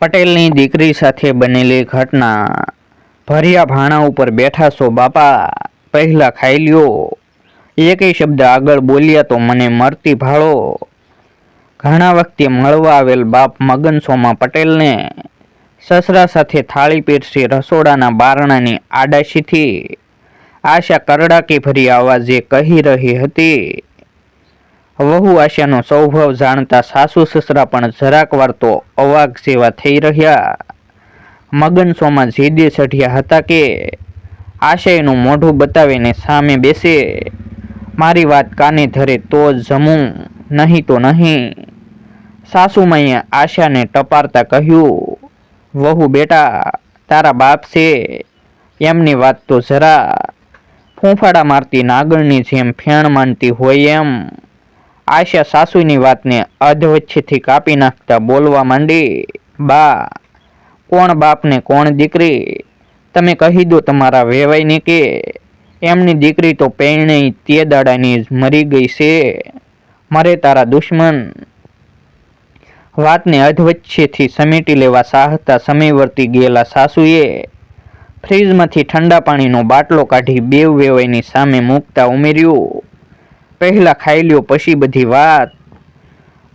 પટેલની દીકરી સાથે બનેલી ઘટના. ભર્યા ભાણા ઉપર બેઠા છો બાપા, પહેલા ખાઈ લ્યો. એકેય શબ્દ આગળ બોલ્યા તો મને મરતી ભાળો. ઘણા વખતે મળવા આવેલ બાપ મગન મગનસોમા પટેલને સસરા સાથે થાળી પીરસી રસોડાના બારણાની આડાશીથી આશા કરડાકી ભરી આવાજે કહી રહી હતી વહુ આશાનો સ્વભાવ જાણતા સાસુ સસરા પણ જરાક વાર તો અવાક જેવા થઈ રહ્યા. મગન સોમાં જીદે ચઢ્યા હતા કે, આશયનું મોઢું બતાવીને સામે બેસે. મારી વાત કાને ધરે તો જમું, નહીં તો નહીં. સાસુમાઈએ આશાને ટપારતા કહ્યું, વહુ બેટા, તારા બાપ છે. એમની વાત તો જરા ફૂંફાડા મારતી નાગણની જેમ ફેણ માનતી હોય એમ. આશા સાસુની વાતને અધવચ્છેથી કાપી નાખતા બોલવા માંડી, બા, કોણ બાપને કોણ દીકરી? તમે કહી દો તમારા વેવાઈને કે એમની દીકરી તો પૈણી તે દાડાની મરી ગઈ છે. મરે તારા દુશ્મન વાતને અધવચ્છેથી સમેટી લેવા સાહતા સમય વર્તી ગયેલા સાસુએ ફ્રીજમાંથી ઠંડા પાણીનો બાટલો કાઢી બેવ વેવાઈની સામે મૂકતા ઉમેર્યું પહેલા ખાઈ લ્યો, પછી બધી વાત.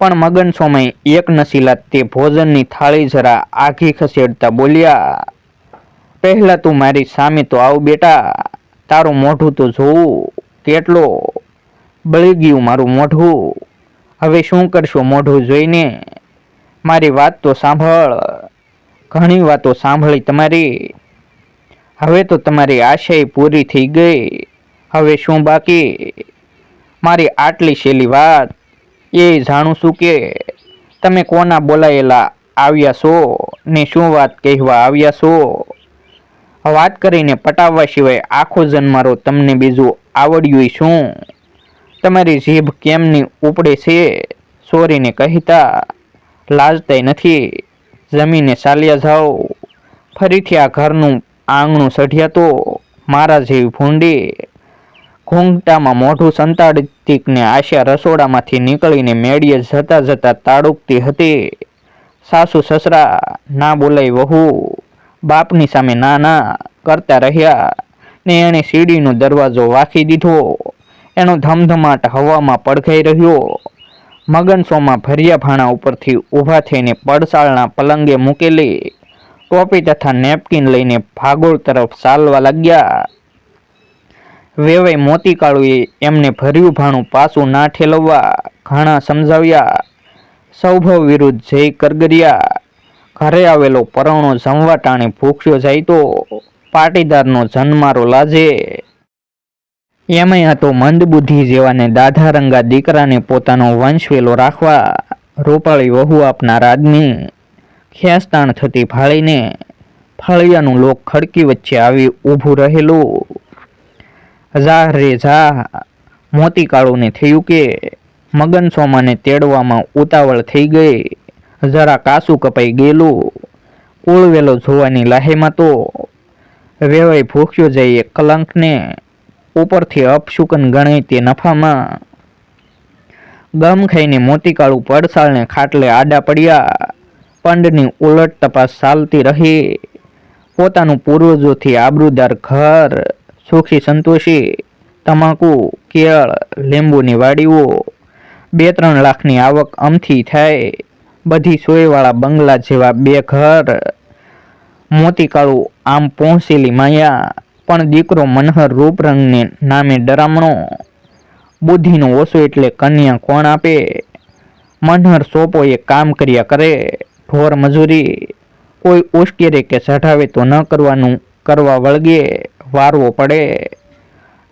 પણ મગન સોમય એક નસીલા તે ભોજનની થાળી જરા આઘી ખસેડતા બોલ્યા, પહેલા તું મારી સામે તો આવ બેટા, તારું મોઢું તો જોવું કેટલો બળી ગયું મારું મોઢું. હવે શું કરશો મોઢું જોઈને? મારી વાત તો સાંભળ, ઘણી વાતો સાંભળી તમારી. હવે તો તમારી આશય પૂરી થઈ ગઈ. હવે શું બાકી? મારી આટલી શેલી વાત એ જાણું છું કે તમે કોના બોલાયેલા આવ્યા છો ને શું વાત કહેવા આવ્યા છો? વાત કરીને પટાવવા સિવાય આખો જન્મારો તમને બીજું આવડ્યું શું? તમારી જીભ કેમની ઉપડે છે? સોરીને કહેતા લાજતાય નથી. જમીને ચાલ્યા જાઓ. ફરીથી આ ઘરનું આંગણું ચઢ્યા તો મારા જેવી ભૂંડી ઘૂંઘટામાં મોઢું સંતાડતીકને આશા રસોડામાંથી નીકળીને મેળીએ જતા જતા તાડુકતી હતી. સાસુ, સસરા, ના બોલાઈ વહુ, બાપની સામે ના ના કરતા રહ્યા. ને એણે સીડીનો દરવાજો વાંખી દીધો. એનો ધમધમાટ હવામાં પડઘાઈ રહ્યો. મગનસોમાં ભર્યા ભાણા ઉપરથી ઊભા થઈને પડસાળના પલંગે મૂકેલી. ટોપી તથા નેપકિન લઈને ભાગોળ તરફ ચાલવા લાગ્યા. વેવાઈ મોતીકાળુએ એમને ભર્યું ભાણું પાછું ના ઠેલવવા ઘણા સમજાવ્યા, સૌભવ વિરુદ્ધ જય કરગરિયા, ઘરે આવેલો પરણો જમવા ટાણે ભૂખ્યો જાય તો પાટીદારનો જન્મારો લાજે. એમાંય હતો મંદબુદ્ધિ જેવાને દાધા રંગા દીકરાને પોતાનો વંશવેલો રાખવા, રૂપાળી વહુ આપનાર આદમી. ખેંચતાણ થતી ભાળીને ફળિયાનું લોક ખડકી વચ્ચે આવી ઊભું રહેલું. જા મોતીકાળુને થયું કે મગન સોમાને તેડવામાં ઉતાવળ થઈ ગઈ. જરા કાસું કપાઈ ગયેલું. ઓળવેલો જોવાની લાહેમાં તો વેવાઈ ભૂખ્યો જઈએ કલંકને. ઉપરથી અપશુકન ગણાય તે નફામાં. ગમ ખાઈને મોતીકાળું પડસાળને ખાટલે આડા પડ્યા. પંડની ઉલટ તપાસ ચાલતી રહી. પોતાનું પૂર્વજોથી આબરૂદાર ઘર સુખી સંતોષી તમાકુ, કેળ લીંબુની વાડીઓ બે ત્રણ લાખની આવક અમથી થાય. બધી સોયવાળા બંગલા જેવા બે ઘર. મોતીકાળું આમ પહોંચેલી માયા. પણ દીકરો મનહર રૂપરંગને નામે ડરામણો. બુદ્ધિનો ઓછો એટલે કન્યા કોણ આપે? મનહર સોપોએ કામ કર્યા કરે. ઢોર મજૂરી. કોઈ ઉશ્કેરે કે ચઢાવે તો ન કરવાનું, કરવા વળગે. વારવો પડે,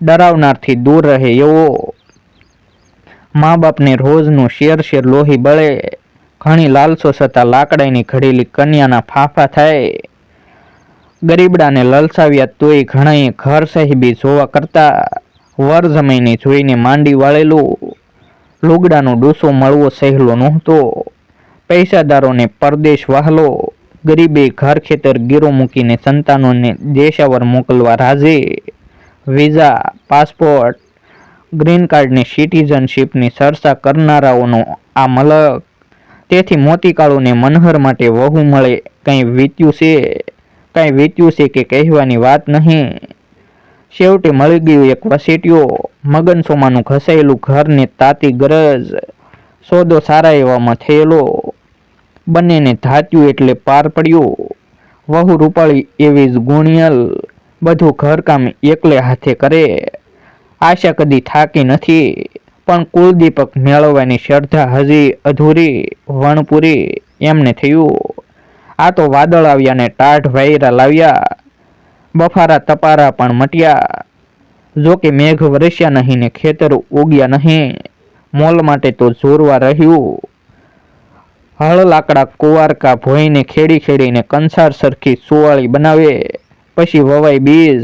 ડરાવનારથી દૂર રહે એવો મા બાપને રોજનું શેર શેર લોહી બળે, ઘણી લાલસો છતાં લાકડાની ઘડેલી કન્યાના ફાંફા થાય. ગરીબડાને લલસાવ્યા તોય ઘણાએ ઘર સાહેબી જોવા કરતા વર જમીને જોઈને માંડી વાળેલું લુગડાનો ડૂસો મળવો સહેલો નહોતો. પૈસાદારોને પરદેશ વહાલો. ગરીબે, ઘર ખેતર, ગીરો મૂકીને સંતાનોને દેશાવર મોકલવા રાજે. વિઝા પાસપોર્ટ ગ્રીન કાર્ડની સિટીઝનશીપની સરસા કરનારાઓનો આ મલક. તેથી મોતીકાળુને મનહર માટે વહુ મળે, કંઈ વીત્યું છે? કાંઈ વીત્યું છે કે કહેવાની વાત નહીં. છેવટે મળી ગયું એક વસેટીઓ, મગન સોમાનું ઘસાયેલું ઘરને તાતી ગરજ. સોદો સારા એવામાં થયેલો. બંનેને ધાત્યું એટલે પાર પડ્યું. વહુ રૂપાળી એવી જ ગુણિયલ, બધું ઘરકામ એકલે હાથે કરે. આશા કદી થાકી નથી, પણ કુલદીપક મેળવવાની શ્રદ્ધા હજી અધૂરી, વણપૂરી એમને થયું. આ તો વાદળ આવ્યા ને ટાઢ વાયરા લાવ્યા. બફારા તપારા પણ મટ્યા. જો કે મેઘ વરસ્યા નહીં ને ખેતર ઉગ્યા નહીં. મોલ માટે તો જોરવા રહ્યું. હળ લાકડા કુવારકા ભોઈને ખેડી ખેડીને કંસાર સરખી સુવાળી બનાવે. પછી વવાય બીજ.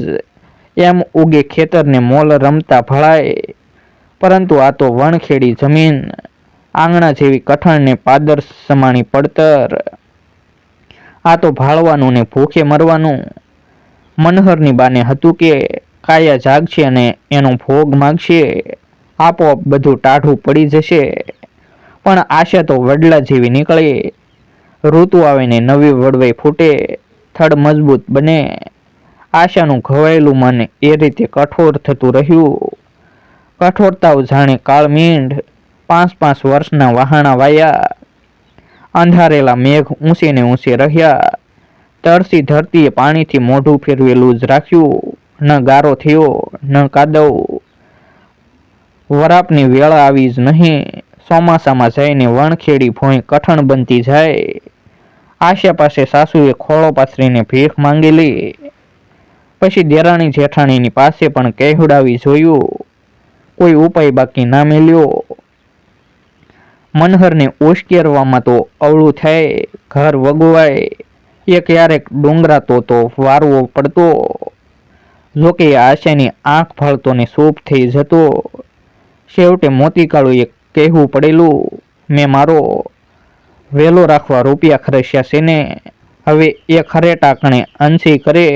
એમ ઉગે ખેતરને મોલ રમતા ભળાય. પરંતુ આ તો વણખેડી જમીન. આંગણા જેવી કઠણને પાદર સમાણી પડતર. આ તો ભાળવાનું ને ભૂખે મરવાનું. મનહરની બાને હતું કે કાયા જાગશે અને એનો ભોગ માગશે. આપોઆપ બધું ટાઢું પડી જશે. પણ આશા તો વડલા જેવી નીકળે. ઋતુ આવીને નવી વડવાઈ ફૂટે, થડ મજબૂત બને. આશાનું ઘવાયેલું મન એ રીતે કઠોર થતું રહ્યું. કઠોરતાઓ જાણે કાળમીંઢ પાંચ પાંચ વર્ષના વહાણા વાયા. અંધારેલા મેઘ ઊંચે ને ઊંચે રહ્યા. તરસી ધરતીએ પાણીથી મોઢું ફેરવેલું જ રાખ્યું. ન ગારો થયો, ન કાદવ. વરાપની વેળા આવી જ નહીં. ચોમાસામાં જઈને વણખેડી ભોંય કઠણ બનતી જાય. આશા પાસે સાસુએ ખોળો પાથરીને ભીખ માંગેલી. પછી દેરાણી જેઠાણીની પાસે પણ કહેવડાવી જોયું. કોઈ ઉપાય બાકી ના મેલ્યો. મનહરને ઉશ્કેરવામાં તો અવળું થાય, ઘર વગવાય. એ ક્યારેક ડુંગરાતો તો વારવો પડતો. જોકે આશાની આંખ ફાળતો ને સૂપ થઈ જતો. છેવટે મોતીકાળુએ કહેવું પડેલું, મેં મારો વહેલો રાખવા રૂપિયા ખર્ચ્યા છે ને હવે એ ખરે ટાકણે અંશી કરે.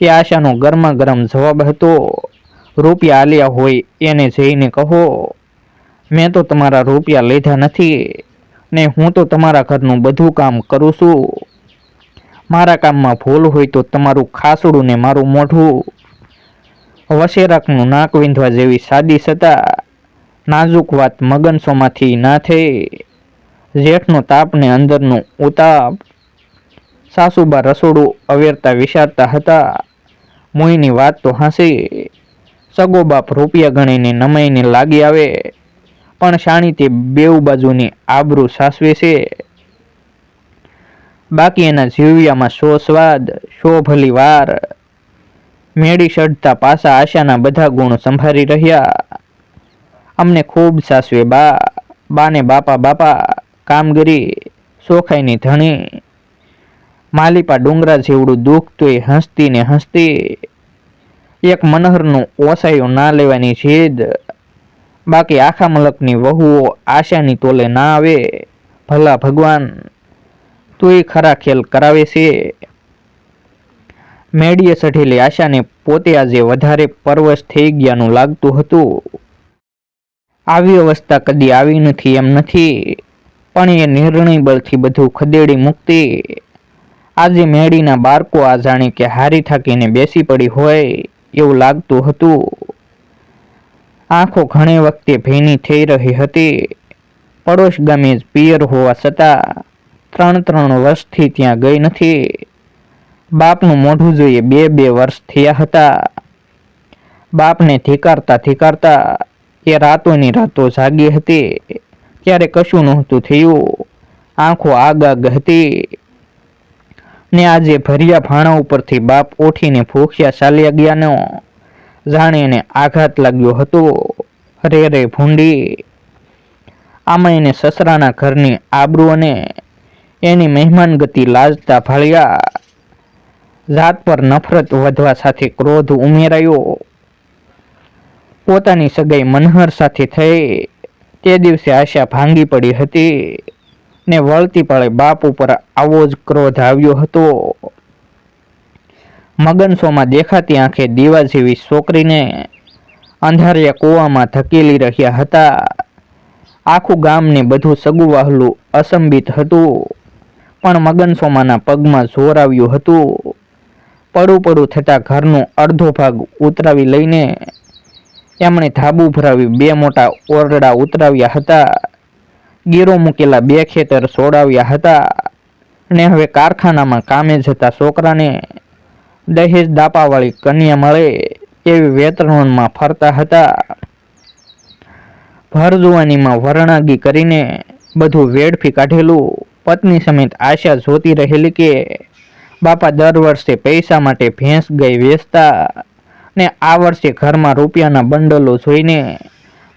એ આશાનો ગરમા ગરમ જવાબ હતો, રૂપિયા આલ્યા હોય એને જઈને કહો. મેં તો તમારા રૂપિયા લીધા નથી ને હું તો તમારા ઘરનું બધું કામ કરું છું. મારા કામમાં ભૂલ હોય તો તમારું ખાસડું ને મારું મોઢું. વસેરાકનું નાક વિંધવા જેવી સાદી સતા નાજુક વાત મગનસોમાંથી ના થઈ. જેઠનો તાપ ને અંદરનું ઉતાપ. સાસુબા રસોડું અવેરતા વિચારતા હતા. મોઈની વાત તો હાંસી. સગો બાપ રૂપિયા ગણીને નમાઈને લાગી આવે. પણ શાણી તે બેઉ બાજુની આબરૂ સાસવે છે. બાકી એના જીવ્યામાં શો સ્વાદ, શો ભલી વાર. મેળી ચડતા પાસા આશાના બધા ગુણ સંભાળી રહ્યા. અમને ખૂબ સાસવે બા, બાને બાપા બાપા કામગીરી સોખાઈની ધણી. માલિપા ડુંગરા જેવડું દુઃખ તો એ હસતી ને હસતી. એક મનહરનું ઓસાયું ના લેવાની જીદ. બાકી આખા મલકની વહુઓ આશાની તોલે ના આવે. ભલા ભગવાન તુંય ખરા ખેલ કરાવે છે. મેડીએ ચઢેલી આશાને પોતે આજે વધારે પરવશ થઈ ગયાનું લાગતું હતું. આવી અવસ્થા કદી આવી નથી, એમ નથી. પણ એ નિર્ણય બળથી બધું ખદેડી મૂકતી. આજે મેળીના બાળકો આ જાણે કે હારી થાકીને બેસી પડી હોય એવું લાગતું હતું. આંખો ઘણી વખતે ભીની થઈ રહી હતી. પડોશ ગામે જ પિયર હોવા છતાં ત્રણ ત્રણ વર્ષથી ત્યાં ગઈ નથી. બાપનું મોઢું જોઈએ બે બે વર્ષ થયા હતા. બાપને ધીકારતા ધીકારતા એ રાતોની રાતો જાગી હતી. ત્યારે કશું નહોતું થયું. આંખો આગ આગ હતી. ને આજે ભર્યા ભાણા ઉપરથી બાપ ઉઠીને ભૂખ્યા ચાલ્યા ગયાનો. જાણીને આઘાત લાગ્યો હતો. રે રે ભૂંડી. આમાં એને સસરાના ઘરની આબરૂ અને એની મહેમાન ગતિ લાજતા ભાળ્યા. જાત પર નફરત વધવા સાથે ક્રોધ ઉમેરાયો. પોતાની સગાઈ મનહર સાથે થઈ. તે દિવસે આશા ભાંગી પડી હતી ને વળતી પળે બાપ ઉપર આવો જ ક્રોધ આવ્યો હતો. મગનસોમાં દેખાતી આંખે દીવા જેવી છોકરીને અંધારિયા કૂવામાં ધકેલી રહ્યા હતા. આખું ગામ ને બધું સગું વહાલું અસંબિત હતું. પણ મગન સોમાના પગમાં જોર આવ્યું હતું. પડું પડું થતાં ઘરનો અડધો ભાગ ઉતરાવી લઈને એમણે ધાબુ ભરાવ્યું. બે મોટા ઓરડા ઉતરાવ્યા હતા. ગીરો મૂકેલા બે ખેતર સોડાવ્યા હતા ને હવે કારખાનામાં કામે જતા છોકરાને દહેજ દાપાવાળી કન્યા મળે એવી વેતરણમાં ફરતા હતા. ભર જુવાનીમાં વરણાગી કરીને બધું વેડફી કાઢેલું. પત્ની સમેત આશા જોતી રહેલી કે બાપા દર વર્ષે પૈસા માટે ભેંસ ગઈ વેચતા ને આ વર્ષે ઘરમાં રૂપિયાના બંડલો જોઈને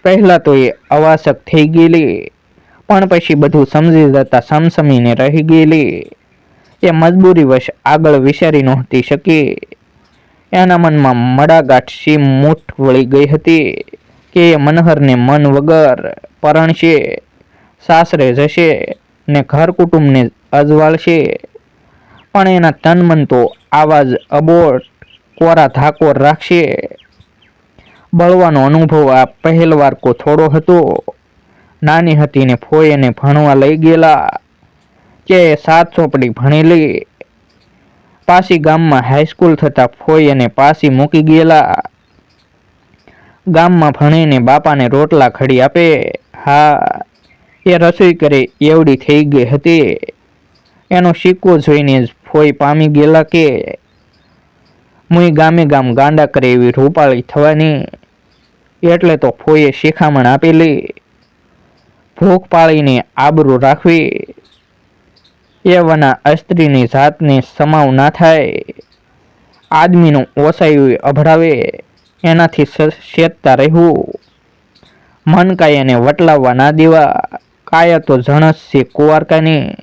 પહેલાં તો એ અવાસક થઈ ગયેલી, પણ પછી બધું સમજી જતા સમસમીને રહી ગયેલી. એ મજબૂરીવશ આગળ વિચારી નહોતી શકી. એના મનમાં મડાગાંઠ સી મૂઠ વળી ગઈ હતી કે એ મનહરને મન વગર પરણશે, સાસરે જશે ને ઘર કુટુંબને અજવાળશે. પણ એના તન મન તો આવા જ અબોટ કોરા ધાકોર રાખશે? બળવાનો અનુભવ આ પહેલવાર કો થોડો હતો. નાની હતી ને ફોઈ ભણવા લઈ ગયેલા. કે સાત ચોપડી ભણેલી પાસી ગામમાં હાઈસ્કૂલ થતા ફોઈ એને પાસી મૂકી ગયેલા. ગામમાં ભણીને બાપાને રોટલા ખડી આપે. હા, એ રસોઈ કરે એવડી થઈ ગઈ હતી. એનો સિક્કો જોઈને જ ફોઈ પામી ગયેલા કે મુઈ ગામે ગામ ગાંડા કરે એવી રૂપાળી થવાની એટલે તો ફોઈએ શિખામણ આપેલી. ભૂખ પાળીને આબરૂ રાખવી. એવાના અસ્ત્રીની જાતને સમાવ ના થાય. આદમીનું ઓસાયું અભડાવે. એનાથી શેતતા રહેવું મન કાયાને વટલાવવા ના દેવા. કાયા તો જણસ છે કુવારકાની.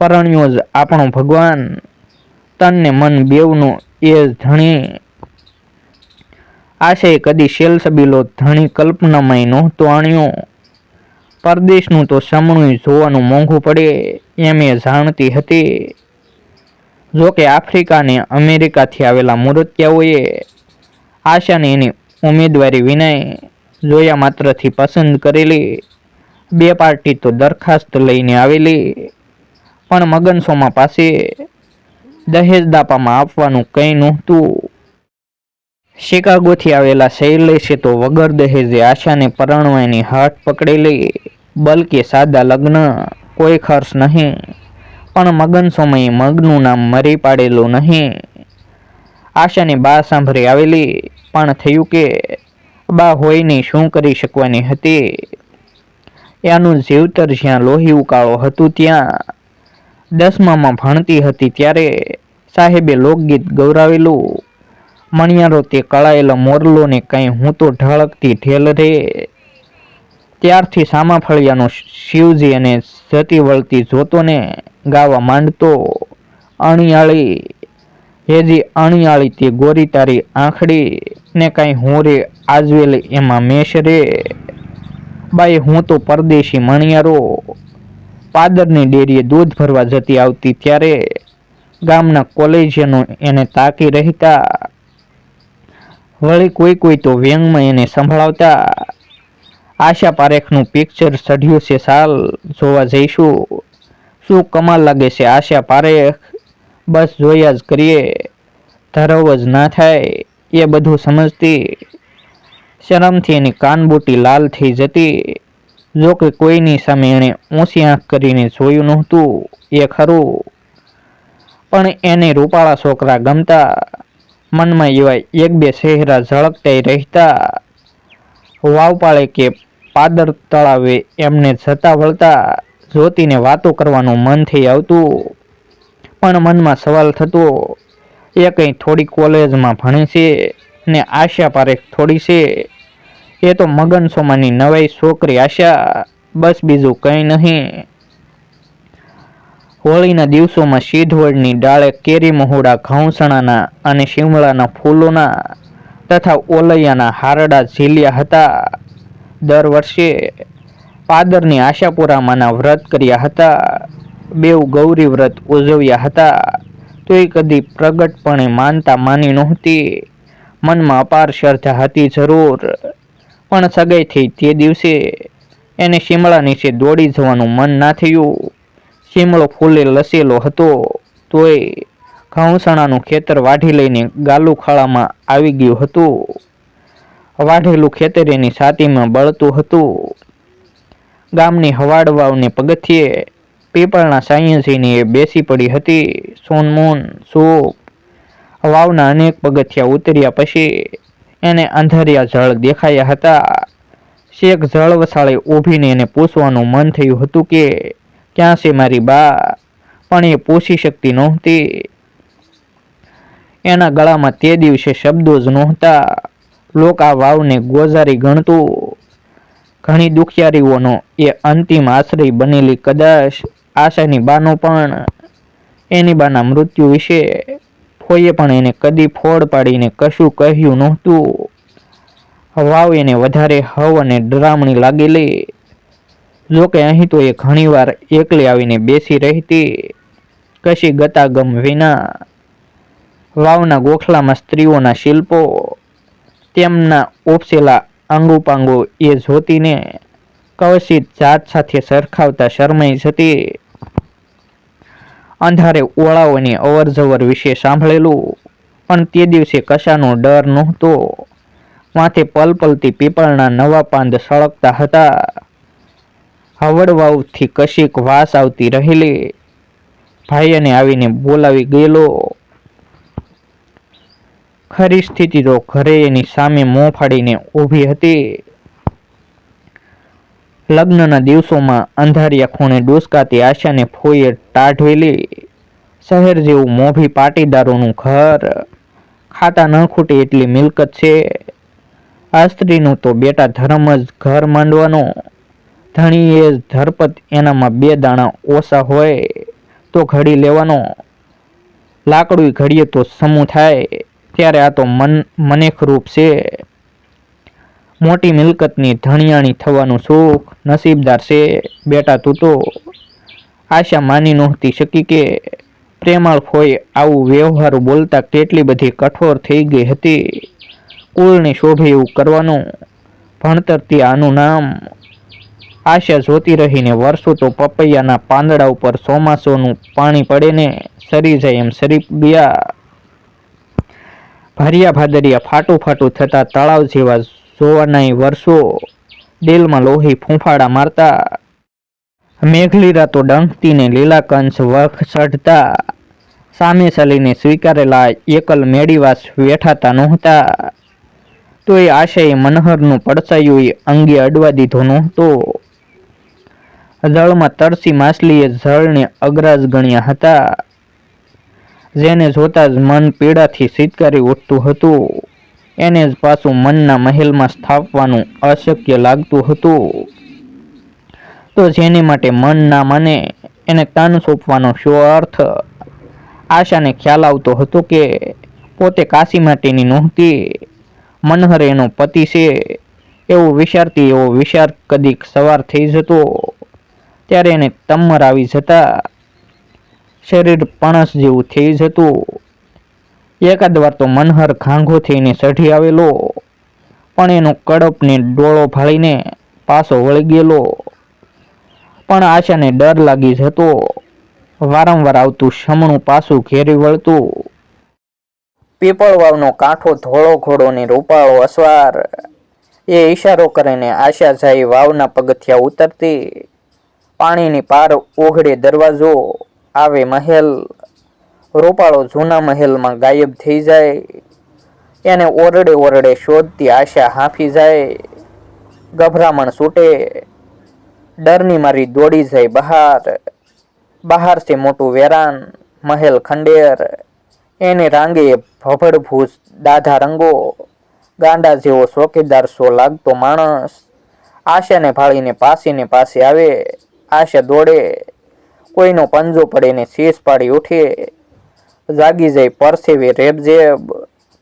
પરણ્યો જ આપણો ભગવાન. તનને મન બેવનું એ ધણી આશય કદી શેલ સબીલો ધણી કલ્પનામય નહોતો પરદેશનું તો સમણું જોવાનું મોંઘું પડે એમ એ જાણતી હતી. જોકે આફ્રિકા ને અમેરિકાથી આવેલા મૂર્ત્યાઓએ આશાને એની ઉમેદવારી વિનય જોયા માત્રથી પસંદ કરેલી. બે પાર્ટી તો દરખાસ્ત લઈને આવેલી. પણ મગન સોમા પાસે દહેજ દાપામાં આપવાનું કંઈ નહોતું. શિકાગોથી આવેલા શૈલેષે તો વગર દહેજે આશાને પરણવાની હાથ પકડેલી બલકે સાદા લગ્ન કોઈ ખર્ચ નહીં, પણ મગન સમયે મગનું નામ મરી પાડેલું નહીં. આશાની બા સાંભળી આવેલી, પણ થયું કે બા હોઈને શું કરી શકવાની હતી? એનું જીવતર જ્યાં લોહી ઉકાળો હતું ત્યાં દસમામાં ભણતી હતી ત્યારે સાહેબે લોકગીત ગૌરાવેલું. મણિયારો તે કળાયેલો મોરલો ને કંઈ હું તો ઢળકતી ઠેલ રે. ત્યારથી સામા ફળિયાનો શિવજી અને જતી વળતી જોતોને ગાવા માંડતો. અણિયાળી, હેજી અણિયાળી તે ગોરી તારી આંખડી ને કાંઈ હું રે આજવેલ એમાં મેષ રે. બાઈ હું તો પરદેશી મણિયારો. પાદરની ડેરીએ દૂધ ભરવા જતી આવતી ત્યારે ગામના કોલેજનો એને તાકી રહેતા વળી કોઈ કોઈ તો વ્યંગમાં એને સંભળાવતા આશા પારેખનું પિક્ચર ચઢ્યું છે, સાલ જોવા જઈશું. શું કમાલ લાગે છે? આશા પારેખ, બસ જોયા જ કરીએ. ધરવ જ ના થાય. એ બધું સમજતી શરમથી એની કાનબુટી લાલ થઈ જતી. જો કે કોઈની સામે એણે ઊંચી આંખ કરીને જોયું નહોતું, એ ખરું. પણ એને રૂપાળા છોકરા ગમતા મનમાં એવા એક બે ચહેરા ઝળકતાઈ રહેતા. વાવપાળે કે પાદર તળાવે એમને જતા વળતા જોતીને વાતો કરવાનું મન થઈ આવતું. પણ મનમાં સવાલ થતો, એ કંઈ થોડી કોલેજમાં ભણે છે ને આશા પારેખ થોડી છે? એ તો મગન સોમાની નવાઈ છોકરી આશા, બસ બીજું કંઈ નહીં. હોળીના દિવસોમાં શીઢવડની ડાળે કેરી મહોડા, ઘઉંસણાના અને શિમળાના ફૂલોના તથા ઓલૈયાના હારડા ઝીલ્યા હતા. દર વર્ષે પાદરની આશાપુરામાંના વ્રત કર્યા હતા. બેઉ ગૌરી વ્રત ઉજવ્યા હતા. તોય કદી પ્રગટપણે માનતા માની નહોતી. મનમાં અપાર શ્રદ્ધા હતી જરૂર. પણ સગાઈથી તે દિવસે એને શિમળા નીચે દોડી જવાનું મન ના થયું. શિમળો ફૂલે લસેલો હતો, તોય ઘઉંસણાનું ખેતર વાઢી લઈને ગાલુ આવી ગયું હતું. વાઢેલું ખેતર એની છાતીમાં બળતું હતું. ગામની હવાડ વાવને પગથિયે પીપળના સાંયે જઈને એ બેસી પડી હતી. સોનમોન સૂપ, વાવના અનેક પગથિયા ઉતર્યા પછી એને અંધારિયા જળ દેખાયા હતા. શેખ જળ ઊભીને એને પૂછવાનું મન થયું હતું કે, ક્યાં છે મારી બા? પણ એ પૂછી શકતી નહોતી. એના ગળામાં તે દિવસે શબ્દો જ નહોતા. લોક આ વાવને ગોઝારી ગણતું. ઘણી દુખિયારીઓનો એ અંતિમ આશ્રય બનેલી કદાચ આશાની બાનો પણ એની બાના મૃત્યુ વિશે ફોઈએ પણ એને કદી ફોડ પાડીને કશું કહ્યું નહોતું. વાવ, એને વધારે હવ અને ડરામણી લાગેલી જોકે અહીં તો એ ઘણીવાર એકલી આવીને બેસી રહેતી. કશી ગતાગમ વિના વાવના ગોખલામાં સ્ત્રીઓના શિલ્પો, તેમના ઉપસેલા આંગુપાંગો એ જોતીને કવશિત જાત સાથે સરખાવતા શરમાઈ જતી. અંધારે ઓળાઓની અવરજવર વિશે સાંભળેલું, પણ તે દિવસે કશાનો ડર નહોતો. માથે પલપલતી પીપળના નવા પાંદ સળગતા હતા. હવડવાઉથી કશીક વાસ આવતી રહેલી. ભાઈને આવીને બોલાવી ગયેલો. ખરી સ્થિતિ તો ઘરે એની સામે મોં ફાડીને ઊભી હતી. લગ્નના દિવસોમાં અંધારિયા ખૂણે ડોસકાતી આશાને ફોઈએ ટાઢવેલી શહેર જેવું મોભી પાટીદારોનું ઘર. ખાતા ન ખૂટે એટલી મિલકત છે. આ સ્ત્રીનું તો બેટા ધર્મ જ ઘર માંડવાનો. ધણીએ જ ધરપત, એનામાં બે દાણા ઓછા હોય તો ઘડી લેવાનો. લાકડું ઘડીએ તો સમૂહ થાય. ત્યારે આ તો મન, મનેખરૂપ છે. મોટી મિલકતની ધણિયાણી થવાનું સુખ નસીબદાર છે. બેટા, તું તો આશા માની નહોતી શકી કે પ્રેમાળ ફોઈ આવું વ્યવહાર બોલતા કેટલી બધી કઠોર થઈ ગઈ હતી. કુળને શોભે એવું કરવાનું ભણતરથી આનું નામ આશા જોતી રહીને વર્ષો તો પપૈયાના પાંદડા ઉપર ચોમાસોનું પાણી પડે ને સરી જાય એમ સરી ગયા. ભર્યા ભાદરિયા ફાટું ફાટું થતા તળાવ જેવા જોવાનાય વર્ષો દિલમાં લોહી ફૂંફાડા મારતા, મેઘલીરા તો ડંખતીને લીલા કંસ વખ ચઢતા, સામે ચાલીને સ્વીકારેલા એકલ મેળીવાસ વેઠાતા નહોતા. તો એ આશયે મનહરનું પડછાયું એ અંગે અડવા દીધો નહોતો. જળમાં તરસી માછલીએ જળને અગ્રાજ ગણ્યા હતા. જેને જોતા જ મન પીડાથી સિતકારી ઉઠતું હતું. એને જ પાછું મનના મહેલમાં સ્થાપવાનું અશક્ય લાગતું હતું. તો જેની માટે મન ના મને એને તન સોંપવાનો શો અર્થ? આશાને ખ્યાલ આવતો હતો કે પોતે કાશી માટેની નહોતી. મનહર એનો પતિ છે. એવું વિચારતી એવો વિચાર કદીક સવાર થઈ જતો. ત્યારે એને તમર આવી જતા. શરીર પણસ જેવું થઈ જતું. એકાદ વાર તો મનહર ઘાંઘો થઈને ચઢી આવેલો, પણ એનો કડપને ડોળો ફાળીને પાછો વળી ગયેલો. પણ આશાને ડર લાગી જતો, વારંવાર આવતું શમણું પાછું ઘેરી વળતું. પીપળવાવનો કાંઠો ધોળો ઘોડો ને રૂપાળો અસવાર. એ ઈશારો કરીને આશા જાય વાવના પગથિયા ઉતરતી. પાણીની પાર ઓઘડે દરવાજો, આવે મહેલ. રૂપાળો જૂના મહેલમાં ગાયબ થઈ જાય, એને ઓરડે ઓરડે શોધતી આશા હાંફી જાય, ગભરામણ છૂટે, ડરની મારી દોડી જાય બહાર, બહારથી મોટું વેરાન, મહેલ ખંડેર, એને રાંગે ભભડભૂસ દાધા રંગો, ગાંડા જેવો ચોકીદાર સો લાગતો માણસ, આશાને ભાળીને પાસીને પાસે આવે, આશા દોડે, કોઈનો પંજો પડે શીશ પાડી ઉઠે જાગી જાય. પરસેવી રેબજેબ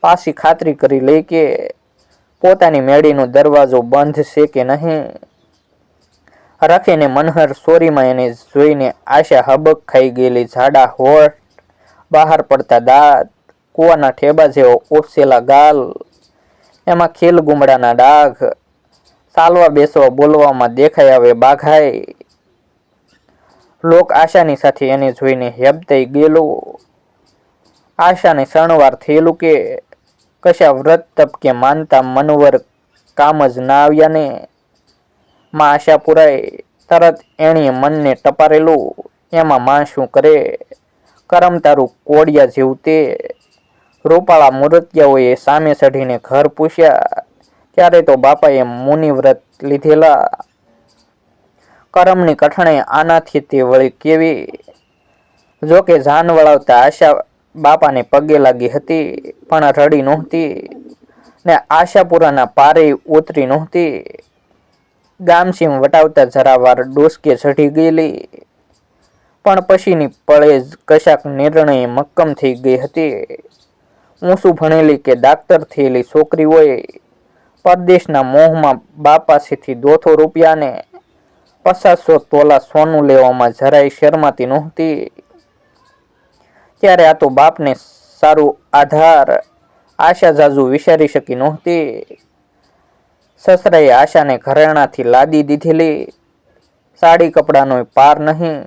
પાછી ખાતરી કરી લે કે પોતાની મેળીનો દરવાજો બંધ છે કે નહીં? રખીને મનહર સોરીમાં એને જોઈને આશા હબક ખાઈ ગયેલી. જાડા હોઠ બહાર પડતા દાંત, કૂવાના ઠેબા જેવો ઓસેલા ગાલ, એમાં ખીલ ગુમડાના ડાઘ, ચાલવા બેસવા બોલવામાં દેખાય આવે બાઘાય લોક આશાની સાથે એને જોઈને હેબતાઈ ગયેલો. આશાને શણવાર થયેલું કે કશા વ્રત તપ કે માનતા મનવર કામ જ ના આવ્યા ને? માં આશા પુરાય તરત એણીએ મનને ટપારેલું, એમાં માં શું કરે? કરમ તારું કોડિયા જેવું તે. રૂપાળા મૂર્તિયાઓએ સામે ચઢીને ઘર પૂછ્યા ત્યારે તો બાપાએ મુનિવ્રત લીધેલા? કરમની કઠણે આનાથી તે વળી કેવી? જોકે જાન વળાવતા આશા બાપાને પગે લાગી હતી, પણ રડી નહોતી ને આશાપુરાના પારે ઉતરી નહોતી. ગામસીમ વટાવતા જરા વાર ડોસકે ચઢી ગયેલી, પણ પછીની પળે જ કશાક નિર્ણય મક્કમ થઈ ગઈ હતી. ઊંસું ભણેલી કે ડાક્ટર થયેલી છોકરીઓએ પરદેશના મોહમાં બાપ પાસેથી દોઢો રૂપિયાને પચાસો તોલા સોનું લેવામાં જરાય શરમાતી નહોતી. ત્યારે આ તો બાપને સારું આધાર, આશા જાજુ વિચારી શકી નહોતી. સસરાએ આશાને ઘરેણાથી લાદી દીધેલી, સાડી કપડાનો પાર નહીં.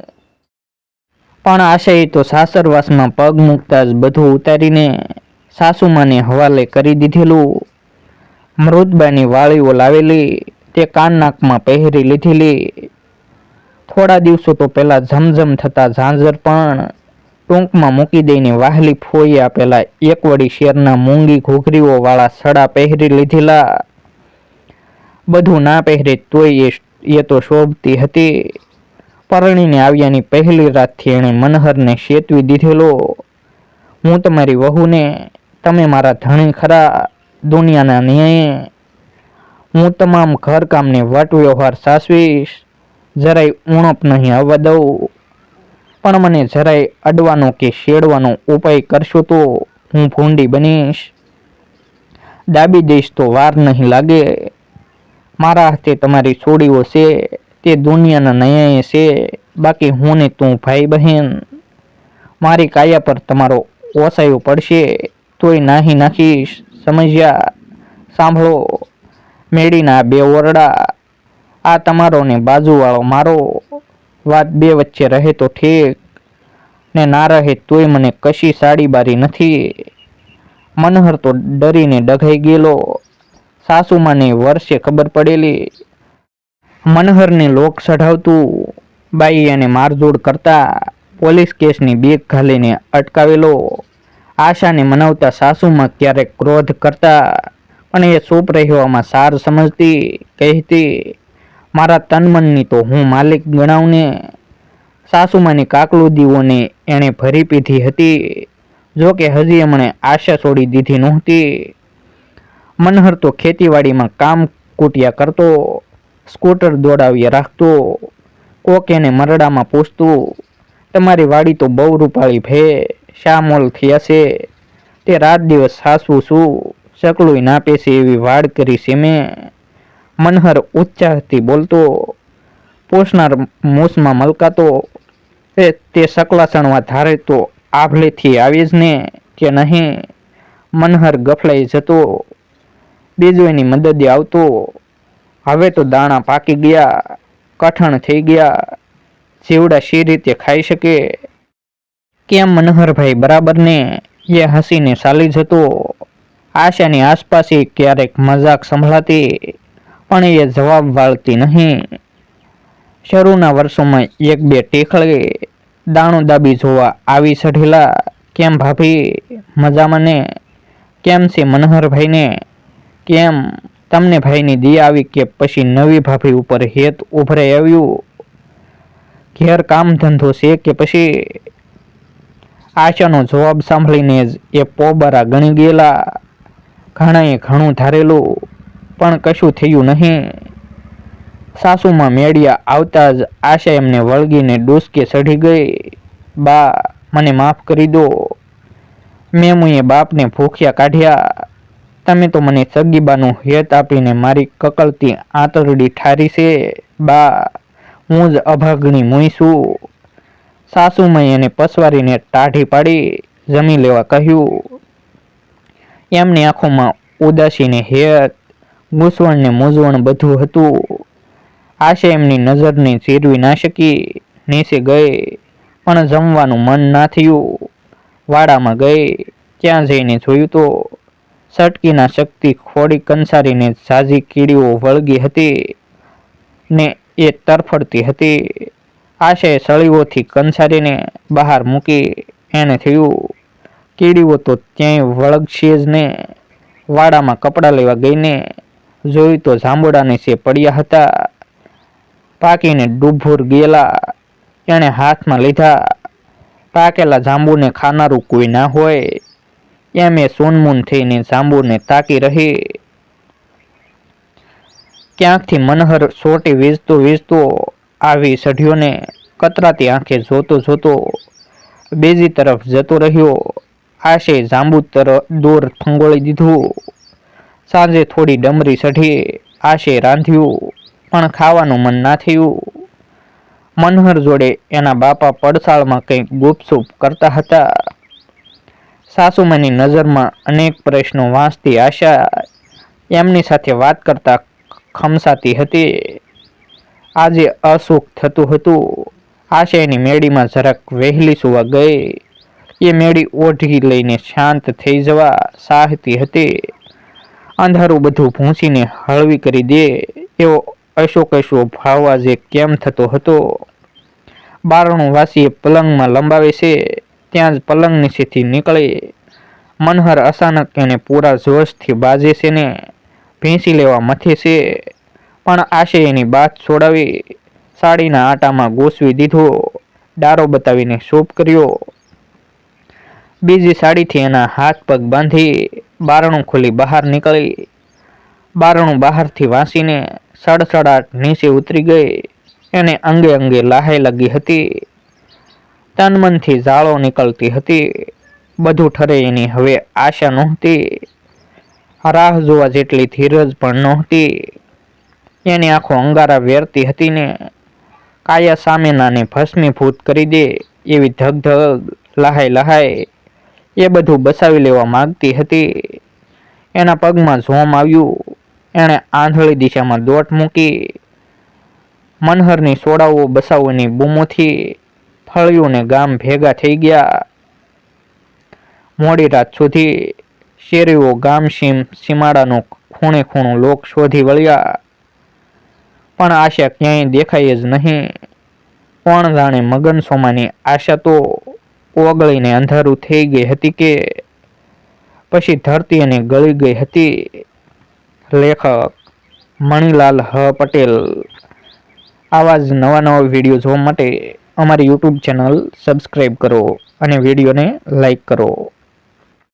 પણ આશાએ તો સાસરવાસમાં પગ મૂકતા જ બધું ઉતારીને સાસુમાને હવાલે કરી દીધેલું. મૃતબાની વાળીઓ લાવેલી, તે કાન નાકમાં પહેરી લીધેલી. થોડા દિવસો તો પેલા ઝમઝમ થતા ઝાંઝર પણ ટૂંકમાં મૂકી દઈને વાહલી ફોઈ આપેલા એક વળી શેરના મૂંગી ઘૂઘરીઓ વાળા સડા પહેરી લીધેલા. બધું ના પહેરે તોય એ તો શોભતી હતી. પરણીને આવ્યાની પહેલી રાતથી એણે મનહરને શેતવી દીધેલો. હું તમારી વહુને, તમે મારા ધણી ખરા દુનિયાના ન્યાયે. હું તમામ ઘરકામને વટ વ્યવહાર સાસવીશ. જરાય ઉણપ નહીં આવવા દઉં. પણ મને જરાય અડવાનો કે શેડવાનો ઉપાય કરશો તો હું ભૂંડી બનીશ. દાબી દઈશ તો વાર નહીં લાગે. મારા હાથે તમારી છોડીઓ છે, તે દુનિયાના નયાએ છે, બાકી હું ને તું ભાઈ બહેન મારી કાયા પર તમારો ઓસાયો પડશે, તોય નાહી નાખીશ. સમજ્યા? સાંભળો, મેળીના બે ઓરડા, આ તમારો ને બાજુવાળો મારો વાત બે વચ્ચે રહે તો ઠીક, ને ના રહે તોય મને કશી સાડી બારી નથી. મનહર તો ડરીને ડઘાઈ ગયેલો. સાસુમાને વર્ષે ખબર પડેલી. મનહરને લોક ચઢાવતું બાઈ એને મારઝોડ કરતા પોલીસ કેસની બેગ ઘાલીને અટકાવેલો. આશાને મનાવતા સાસુમાં ક્યારેક ક્રોધ કરતા. પણ એ ચૂપ રહેવામાં સાર સમજતી, કહેતી મારા તનમનની તો હું માલિક ગણાવને સાસુમાની કાકલુદીઓને એણે ભરી પીધી હતી. જો કે હજી એમણે આશા છોડી દીધી નહોતી. મનહર તો ખેતીવાડીમાં કામ કૂટ્યા કરતો, સ્કૂટર દોડાવી રાખતો, કોક એને મરડામાં પૂછતું, તમારી વાડી તો બહુ રૂપાળી ભે, શા મોલ થયા છે? તે રાત દિવસ સાસવું શું સકલું ના પેસે એવી વાડ કરી છે મેં. મનહર ઉચ્ચાહથી બોલતો પોષનાર મોસમાં મલકાતો એ તે સકલાસણવા ધારે તો આભલેથી આવી જ ને કે નહીં. મનહર ગફલાઈ જતો બીજો એની મદદે આવતો. હવે તો દાણા પાકી ગયા, કઠણ થઈ ગયા. જીવડા શી રીતે ખાઈ શકે? કેમ મનહરભાઈ બરાબર ને? એ હસીને ચાલી જતો. આશાની આસપાસ ક્યારેક મજાક સંભળાતી પણ એ જવાબ વાળતી નહીં. શરૂના વર્ષોમાં એક બે ટેખળે દાણું દાબી જોવા આવી ચઢેલા કેમ ભાભી? મજામાં ને? કેમ છે મનહરભાઈને? કેમ? તમને ભાઈની દી આવી કે પછી નવી ભાભી ઉપર હેત ઉભરાઈ આવ્યું? ઘેર કામ ધંધો છે કે પછી? આશાનો જવાબ સાંભળીને જ એ પોબરા ગણી ગયેલા. ઘણાએ ઘણું ધારેલું પણ કશું થયું નહીં. સાસુમાં મેળિયા આવતા જ આશા એમને વળગીને ડૂસકે ચઢી ગઈ. બા, મને માફ કરી દો. મેં મુએ બાપને ભૂખ્યા કાઢ્યા. તમે તો મને સગીબાનું હેત આપીને મારી કકળતી આંતરડી ઠારી છે. બા, હું જ અભાગણી મુઈ છું. સાસુમાએ એને પસવારીને ટાઢી પાડી, જમી લેવા કહ્યું. એમની આંખોમાં ઉદાસીને હેત ગૂંચવણ ને મૂંઝવણ બધું હતું. આશે એમની નજરને ચીરવી ના શકી, નીચે ગઈ, પણ જમવાનું મન ના થયું. વાડામાં ગઈ, ત્યાં જઈને જોયું તો સટકીના શક્તિ ખોડી કંસારીને ઝાઝી કીડીઓ વળગી હતી ને એ તરફડતી હતી. આશે સળીઓથી કંસારીને બહાર મૂકી એને થયું. કીડીઓ તો ત્યાંય વળગશે જ ને. વાડામાં કપડાં લેવા ગઈને જોયું તો જાંબુડા નીચે પડ્યા હતા, પાકીને ડૂભૂર ગયેલા, એણે હાથમાં લીધા. પાકેલા જાંબુને ખાનારું કોઈ ના હોય, એમ એ સોનમૂન થઈને જાંબુને તાકી રહી. ક્યાંકથી મનહર સોટી વીજતો વીજતો આવી સઢિયોને કતરાતી આંખે જોતો જોતો બીજી તરફ જતો રહ્યો. આશે જાંબુ તરફ દૂર ફંગોળી દીધું. સાંજે થોડી ડમરી સઢી આશે રાંધ્યું, પણ ખાવાનું મન ના થયું. મનહર જોડે એના બાપા પડસાળમાં કંઈક ગુપસુપ કરતા હતા. સાસુમાની નજરમાં અનેક પ્રશ્નો વાંચતી આશા એમની સાથે વાત કરતા ખમસાતી હતી. આજે અસુખ થતું હતું. આશા એની મેળીમાં જરાક વહેલી સુવા ગઈ. એ મેળી ઓઢી લઈને શાંત થઈ જવા સાહતી હતી. અંધારું બધું ભૂંસીને હળવી કરી દે, એવો અશોકશો ભાવવા જે કેમ થતો હતો? બારણું વાસીએ પલંગમાં લંબાવે છે, ત્યાં જ પલંગ નીચેથી નીકળે. મનહર અચાનક એને પૂરા જોશથી બાજે છે ને ભેંસી લેવા મથે છે. પણ આશે એની બાત છોડાવી, સાડીના આટામાં ગોસવી દીધો. ડારો બતાવીને શોપ કર્યો. બીજી સાડીથી એના હાથ પગ બાંધી બારણું ખોલી બહાર નીકળી. બારણું બહારથી વાંસીને સડસડાટ નીચે ઉતરી ગઈ. એને અંગે અંગે લાહે લગી હતી. તનમનથી જાળો નીકળતી હતી. બધું ઠરે એની હવે આશા નહોતી. રાહ જોવા જેટલી ધીરજ પણ નહોતી. એની આંખો અંગારા વેરતી હતી ને કાયા સામેનાને ભસ્મીભૂત કરી દે એવી ધગધગ, લહાય લહાય એ બધું બસાવી લેવા માંગતી હતી. એના પગમાં ઝોમ આવ્યું. એણે આંધળી દિશામાં દોટ મૂકી મનહરની સોડાઓ બસાવોની બૂમોથી ફળિયુંને ગામ ભેગા થઈ ગયા. મોડી રાત સુધી શેરીઓ, ગામ સીમ, સીમાડાનો ખૂણે ખૂણું લોક શોધી વળ્યા. પણ આશા ક્યાંય દેખાય જ નહીં. કોણ જાણે મગન સોમાની આશા તો ઓગળીને અંધારું થઈ ગઈ હતી કે પછી ધરતી અને ગળી ગઈ હતી. લેખક મણિલાલ હ. પટેલ. આવા જ નવા નવા વીડિયો જોવા માટે અમારી યુટ્યુબ ચેનલ સબસ્ક્રાઈબ કરો અને વિડીયોને લાઈક કરો.